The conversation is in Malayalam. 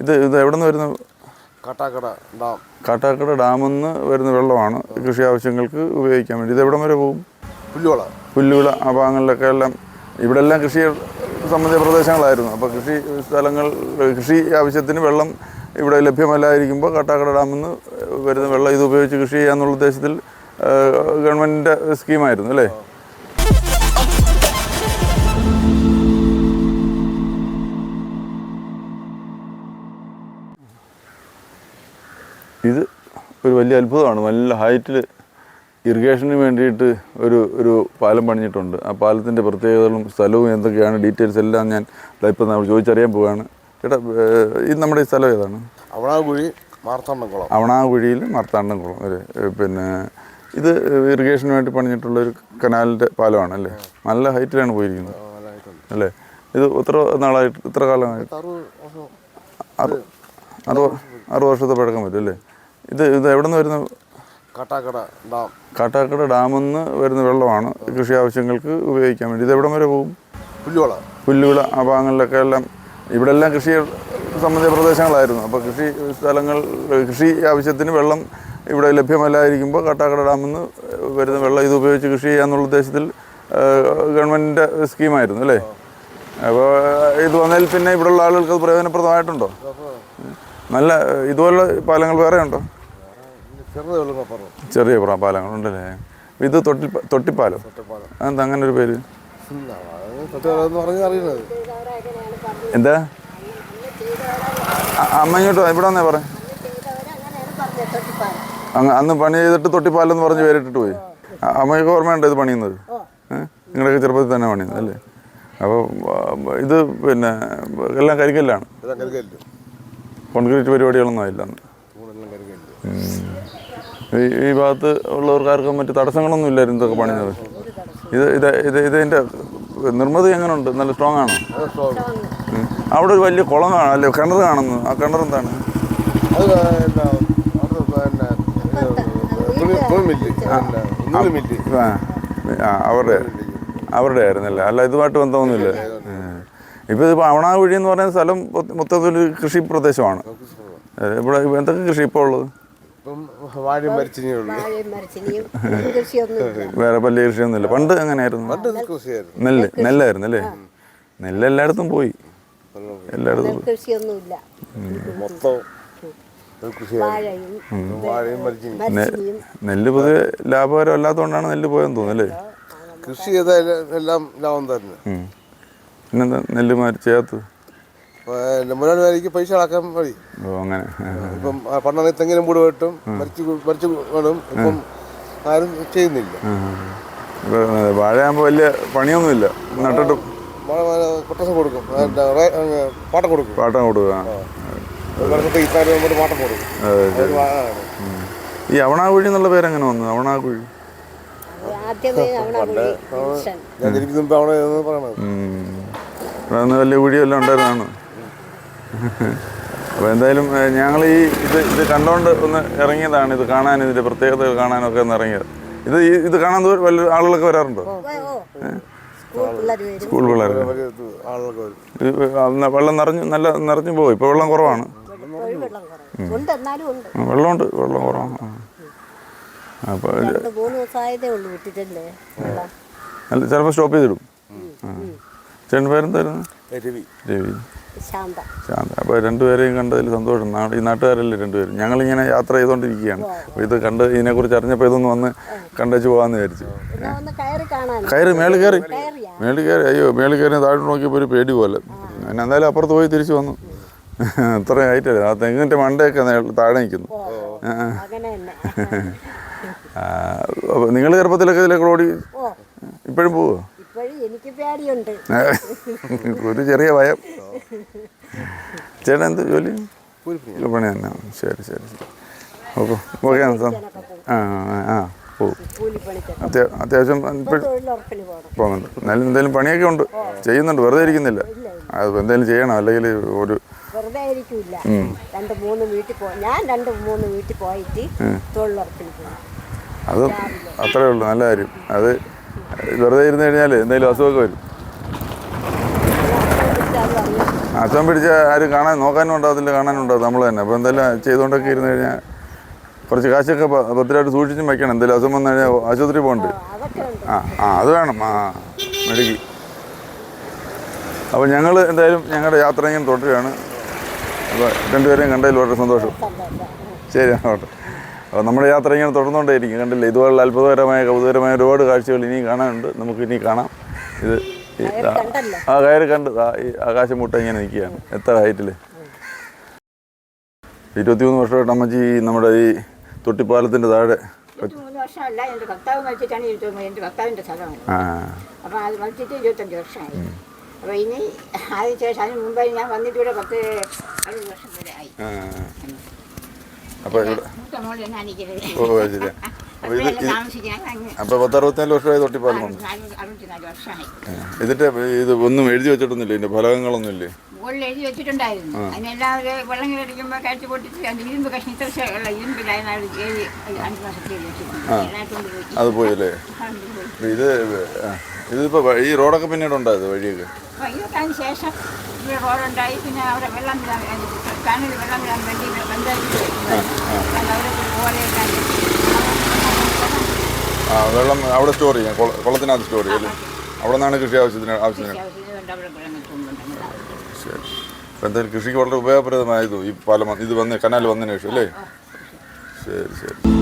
ഇത് ഇത് എവിടെ നിന്ന് വരുന്ന കാട്ടാക്കട ഡാം. കാട്ടാക്കട ഡാമിൽ നിന്ന് വരുന്ന വെള്ളമാണ് കൃഷി ആവശ്യങ്ങൾക്ക് ഉപയോഗിക്കാൻ വേണ്ടി. ഇത് എവിടം വരെ പോകും? പുല്ലുവള. പുല്ലുവിള ആ ഭാഗങ്ങളിലൊക്കെ എല്ലാം ഇവിടെ എല്ലാം കൃഷി സംബന്ധിച്ച പ്രദേശങ്ങളായിരുന്നു. അപ്പോൾ കൃഷി സ്ഥലങ്ങൾ കൃഷി ആവശ്യത്തിന് വെള്ളം ഇവിടെ ലഭ്യമല്ലായിരിക്കുമ്പോൾ കാട്ടാക്കട ഡാമിൽ നിന്ന് വരുന്ന വെള്ളം ഇത് ഉപയോഗിച്ച് കൃഷി ചെയ്യാന്നുള്ള ഉദ്ദേശത്തിൽ ഗവൺമെന്റിന്റെ സ്കീമായിരുന്നു അല്ലേ? ഒരു വലിയ അത്ഭുതമാണ്. നല്ല ഹൈറ്റിൽ ഇറിഗേഷന് വേണ്ടിയിട്ട് ഒരു ഒരു പാലം പണിഞ്ഞിട്ടുണ്ട്. ആ പാലത്തിന്റെ പ്രത്യേകതകളും സ്ഥലവും എന്തൊക്കെയാണ് ഡീറ്റെയിൽസ് എല്ലാം ഞാൻ ഇപ്പം നമ്മൾ ചോദിച്ചറിയാൻ പോവുകയാണ്. ചേട്ടാ ഇത് നമ്മുടെ ഈ സ്ഥലം ഏതാണ്? അവണാകുഴി മാർത്താണ്ഡംകുളം. അവണാകുഴിയിൽ മാർത്താണ്ഡംകുളം ഒരു പിന്നെ ഇത് ഇറിഗേഷന് വേണ്ടി പണിഞ്ഞിട്ടുള്ള ഒരു കനാലിന്റെ പാലമാണ് അല്ലേ? നല്ല ഹൈറ്റിലാണ് പോയിരിക്കുന്നത് അല്ലേ? ഇത് എത്ര നാളായിട്ട് ഇത്ര കാലമായിട്ട് അറുപത് അറുപത് അറുപത് വർഷത്തെ പഴക്കം വരും അല്ലേ? ഇത് ഇത് എവിടെ നിന്ന് വരുന്ന കാട്ടാക്കട ഡാം. കാട്ടാക്കട ഡാമിൽ നിന്ന് വരുന്ന വെള്ളമാണ് കൃഷി ആവശ്യങ്ങൾക്ക് ഉപയോഗിക്കാൻ വേണ്ടി. ഇത് എവിടം വരെ പോകും? പുല്ലുവള. പുല്ലുവിള ആ ഭാഗങ്ങളിലൊക്കെ എല്ലാം ഇവിടെ എല്ലാം കൃഷി സംബന്ധിച്ച പ്രദേശങ്ങളായിരുന്നു. അപ്പോൾ കൃഷി സ്ഥലങ്ങൾ കൃഷി ആവശ്യത്തിന് വെള്ളം ഇവിടെ ലഭ്യമല്ലായിരിക്കുമ്പോൾ കാട്ടാക്കട ഡാമിൽ നിന്ന് വരുന്ന വെള്ളം ഇത് ഉപയോഗിച്ച് കൃഷി ചെയ്യാന്നുള്ള ഉദ്ദേശത്തിൽ ഗവൺമെന്റിന്റെ സ്കീമായിരുന്നു അല്ലേ? അപ്പോൾ ഇത് വന്നതിൽ പിന്നെ ഇവിടെയുള്ള ആളുകൾക്ക് അത് പ്രയോജനപ്രദമായിട്ടുണ്ടോ? നല്ല ഇതുപോലുള്ള പാലങ്ങൾ വേറെ ഉണ്ടോ? ചെറിയ പാലങ്ങളുണ്ടല്ലേ ഇത് തൊട്ടി തൊട്ടിപ്പാലം? ഒറ്റപ്പാലം അതെന്താ അങ്ങനെ ഒരു പേര് എന്താ? അമ്മ ഇങ്ങോട്ട് ഇവിടെ വന്നേ പറ. അങ്ങ് അന്ന് പണി ചെയ്തിട്ട് തൊട്ടിപ്പാലം എന്ന് പറഞ്ഞ് പേരിട്ടിട്ട് പോയി. അമ്മയ്ക്ക് ഓർമ്മയുണ്ട് ഇത് പണിയുന്നത്? നിങ്ങളൊക്കെ നിങ്ങളുടെയൊക്കെ ചെറുപ്പത്തിൽ തന്നെ പണിയുന്നത് അല്ലേ? അപ്പോൾ ഇത് പിന്നെ എല്ലാം കരിക്കല്ലാണ് കോൺക്രീറ്റ് പരിപാടികളൊന്നും ആയില്ല അന്ന്. ഈ ഈ ഭാഗത്ത് ഉള്ളവർക്കാർക്കും മറ്റു തടസ്സങ്ങളൊന്നും ഇല്ലായിരുന്നു ഇതൊക്കെ പണിഞ്ഞത്. ഇത് ഇത് ഇത് ഇതിന്റെ നിർമ്മിതി എങ്ങനെയുണ്ട് നല്ല സ്ട്രോങ് ആണ്? അവിടെ ഒരു വലിയ കുളം കാണാം അല്ലേ? കിണർ കാണുന്നു. ആ കിണർ എന്താണ്? അവരുടെ അവരുടെ ആയിരുന്നല്ലേ അല്ല? ഇതുമായിട്ട് ബന്ധമൊന്നുമില്ല. ഇപ്പോൾ ഇത് അവണാകുഴി എന്ന് പറയുന്ന സ്ഥലം മൊത്ത- മൊത്തത്തിൽ കൃഷി പ്രദേശമാണ്. ഇവിടെ എന്തൊക്കെ കൃഷി ഇപ്പോൾ ഉള്ളത്? വാഴയും മരിച്ചിനേ ഉള്ളൂ. വാഴയും മരച്ചിനിയും കൃഷിയൊന്നും വേറെ വലിയ കൃഷിയൊന്നുമില്ല പണ്ട് എങ്ങനെയായിരുന്നു? പണ്ട് കൃഷിയായിരുന്നു നെല്ല് നെല്ലായിരുന്നു അല്ലേ? നെല്ല് എല്ലായിടത്തും പോയി. എല്ലായിടത്തും പോയി. കൃഷിയൊന്നുമില്ല മൊത്തം കൃഷിയായിരുന്നു വാഴയും വാഴയും മരിച്ചിനി മരച്ചിനിയും. നെല്ല് പൊതുവെ ലാഭകരം അല്ലാത്തതുകൊണ്ടാണ് നെല്ല് പോയെന്ന് തോന്നുന്നു അല്ലേ? കൃഷി ചെയ്താൽ എല്ലാം ലാഭം തന്നെ. ഉം. പിന്നെന്താ നെല്ല് മാറ്റി ചെയ്യാത്തത് പിന്നെ മുതലാളിക്ക് പൈസ അടക്കാൻ മതി. ഓ അങ്ങനെ. ഇപ്പം പണ്ടാണെങ്കിൽ തെങ്ങിനും കൂടെ വെട്ടും മരിച്ചു മരിച്ചു വേണം ഇപ്പം ആരും ചെയ്യുന്നില്ല. വാഴയാകുമ്പോൾ വലിയ പണിയൊന്നുമില്ല. നട്ടിട്ടും കൊട്ടസം കൊടുക്കും. പാട്ടം കൊടുക്കും. പാട്ടം കൊടുക്കുക. പാട്ടം കൊടുക്കും. ഈ അവണാകുഴി എന്നുള്ള പേരെങ്ങനെ വന്നു? അവണാകുഴി. ഞാൻ മുമ്പ് പറയണത്? ഉം. വലിയ കുഴിയെല്ലാം ഉണ്ടായിരുന്നാണ് അപ്പോൾ എന്തായാലും ഞങ്ങൾ ഈ ഇത് ഇത് കണ്ടോണ്ട് ഒന്ന് ഇറങ്ങിയതാണ് ഇത് കാണാൻ ഇതിന്റെ പ്രത്യേകത കാണാനൊക്കെ ഒന്ന് ഇറങ്ങിയത്. ഇത് ഈ ഇത് കാണാൻ വല്ല ആളുകളൊക്കെ വരാറുണ്ടോ. സ്കൂൾ പിള്ളേർ വരും. സ്കൂൾ പിള്ളേർ വലിയ ആളുകളൊക്കെ വരും. വെള്ളം നിറഞ്ഞു നല്ല നിറഞ്ഞു പോകും ഇപ്പോൾ വെള്ളം കുറവാണ്. വെള്ളം കുറവ് ഉണ്ട് എന്നാലും ഉണ്ട്. ആ, വെള്ളമുണ്ട് വെള്ളം കുറവാണ്. അപ്പൊ അപ്പോൾ അല്ല ചിലപ്പോൾ സ്റ്റോപ്പ് ചെയ്തിടും. ആ. ചേട്ടൻ പേരെന്തായിരുന്നു ഏ, രവി. രവി. ശാന്ത. ശാന്ത. അപ്പോൾ രണ്ടുപേരെയും കണ്ടതിൽ സന്തോഷം. നാട് ഈ നാട്ടുകാരല്ലേ രണ്ടുപേരും? ഞങ്ങളിങ്ങനെ യാത്ര ചെയ്തുകൊണ്ടിരിക്കുകയാണ്. അപ്പോൾ ഇത് കണ്ട് ഇതിനെക്കുറിച്ച് അറിഞ്ഞപ്പോൾ ഇതൊന്ന് വന്ന് കണ്ടേച്ച് പോകാമെന്ന് വിചാരിച്ചു. കയറി മേളിൽ കയറി. കയറിയാ? മേളിൽ കയറി. അയ്യോ മേളിൽ കയറി താഴോട്ട് നോക്കിയപ്പോൾ ഒരു പേടി പോലെ. പിന്നെ എന്തായാലും അപ്പുറത്ത് പോയി തിരിച്ചു വന്നു. അത്ര ആയിട്ടല്ലേ ആ തെങ്ങിന്റെ മണ്ടയൊക്കെ താഴെ നിൽക്കുന്നു. അങ്ങനെ തന്നെ. നിങ്ങൾ ചെറുപ്പത്തിലൊക്കെ ഇതിലേക്ക് ഓടി ഇപ്പോഴും പോവോ ഇപ്പോഴും എനിക്ക് പേടിയുണ്ട്. ഒരു ചെറിയ ഭയം. ചേട്ടൻ എന്ത് ജോലി? പണി തന്നെ. ശരി ശരി ശരി. ഓക്കെ ഓക്കെ ആ ആ അത്യാവശ്യം പോകുന്നുണ്ട്. എന്നാലും എന്തെങ്കിലും പണിയൊക്കെ ഉണ്ട്. ചെയ്യുന്നുണ്ട്. വെറുതെ ഇരിക്കുന്നില്ല. അത് എന്തെങ്കിലും ചെയ്യണം. അല്ലെങ്കിൽ ഒരു വെറുതെ ആയിരിക്കില്ല രണ്ട് മൂന്ന് വീട്ടിൽ പോ ഞാൻ രണ്ട് മൂന്ന് വീട്ടിൽ പോയിട്ട് പോകും അത് അത്രേ ഉള്ളൂ. നല്ല കാര്യം. അത് വെറുതെ ഇരുന്ന് കഴിഞ്ഞാൽ എന്തെങ്കിലും അസുഖമൊക്കെ വരും. അസുഖം പിടിച്ച ആരും കാണാൻ നോക്കാനും ഉണ്ടാകത്തില്ല കാണാനും ഉണ്ടാകും നമ്മൾ തന്നെ. അപ്പോൾ എന്തെല്ലാം ചെയ്തുകൊണ്ടൊക്കെ ഇരുന്ന് കഴിഞ്ഞാൽ കുറച്ച് കാശൊക്കെ ഭദ്രമായിട്ട് സൂക്ഷിച്ചും വയ്ക്കണം എന്തെങ്കിലും അസുഖം വന്നു കഴിഞ്ഞാൽ ആശുപത്രി പോകണ്ട്. ആ ആ അത് വേണം. ആ മെഡിക്കൽ. അപ്പോൾ ഞങ്ങൾ എന്തായാലും ഞങ്ങളുടെ യാത്ര ഇങ്ങനെ തുടരുകയാണ്. അപ്പോൾ രണ്ടുപേരെയും കണ്ടതിൽ വളരെ സന്തോഷം. ശരി ആവട്ടെ അപ്പോൾ നമ്മുടെ യാത്ര ഇങ്ങനെ തുടർന്നുകൊണ്ടേയിരിക്കും. കണ്ടില്ല? ഇതുപോലുള്ള അത്ഭുതകരമായ കൗതുകരമായ ഒരുപാട് കാഴ്ചകൾ ഇനിയും കാണാനുണ്ട്. നമുക്ക് ഇനി കാണാം. ഇത് ആ- കയറി കണ്ട് ഈ ആകാശം മുട്ട ഇങ്ങനെ നിൽക്കുകയാണ്. എത്ര ഹൈറ്റിൽ ഇരുപത്തിമൂന്ന് വർഷമായിട്ട് അമ്മച്ചി ഈ നമ്മുടെ ഈ തൊട്ടിപ്പാലത്തിന്റെ താഴെ വർഷമല്ല എന്റെ ഭർത്താവ് മരിച്ചിട്ടാണ് ഇരുപത്തി എന്റെ ഭർത്താവിന്റെ സ്ഥലമാണ്. അപ്പോൾ അത് മരിച്ചിട്ട് ഇരുപത്തഞ്ച് വർഷമായി. അപ്പോൾ ഇനി അതിന് ശേഷം അതിന് മുമ്പേ ഞാൻ വന്നിട്ട് ഇവിടെ പത്ത് അറുപത് വർഷം വരെ ആയി. അപ്പോൾ ഇവിടെ ഓ ശരി അപ്പോൾ ഇത് അപ്പോൾ പത്തറുപത്തിനാല് വർഷമായി തൊട്ടിപ്പാലമുണ്ട് നാല് അറുപത്തിനാല് വർഷമായി. ഇതിന്റെ ഇത് ഒന്നും എഴുതി വെച്ചിട്ടൊന്നുമില്ല? ഇതിന്റെ ഫലകങ്ങളൊന്നുമില്ലേ? മുകളിൽ എഴുതി വെച്ചിട്ടുണ്ടായിരുന്നു. അതിനെല്ലാം ഒരു വെള്ളം കയറിക്കുമ്പോൾ കഴിച്ച് പൊട്ടിച്ച് അത് ഇരുമ്പ് കഷ്ണം ഇത്ര ശേ- ഉള്ള ഇരുമ്പിലായിരുന്നു അവിടെ അഞ്ച് മാസത്തിൽ വെച്ചിട്ടുണ്ട്. അത് പോയല്ലേ. ഇത് ആ, ഇതിപ്പോൾ ഈ റോഡൊക്കെ പിന്നീട് ഉണ്ടായത് വഴിയൊക്കെ? അതിന് ശേഷം ഇവിടെ റോഡുണ്ടായി പിന്നെ അവിടെ വെള്ളം വേണ്ടി ആ വെള്ളം അവിടെ സ്റ്റോർ ചെയ്യാം. കുള- കുളത്തിനകത്ത് സ്റ്റോർ ചെയ്യും അല്ലേ? അവിടെ നിന്നാണ് കൃഷി ആവശ്യത്തിന് ആവശ്യത്തിന്. ശരി. എന്തായാലും കൃഷിക്ക് വളരെ ഉപയോഗപ്രദമായതു ഈ പാലം ഇത് വന്ന് കനാൽ വന്നതിന് ശേഷം അല്ലേ? ശരി ശരി.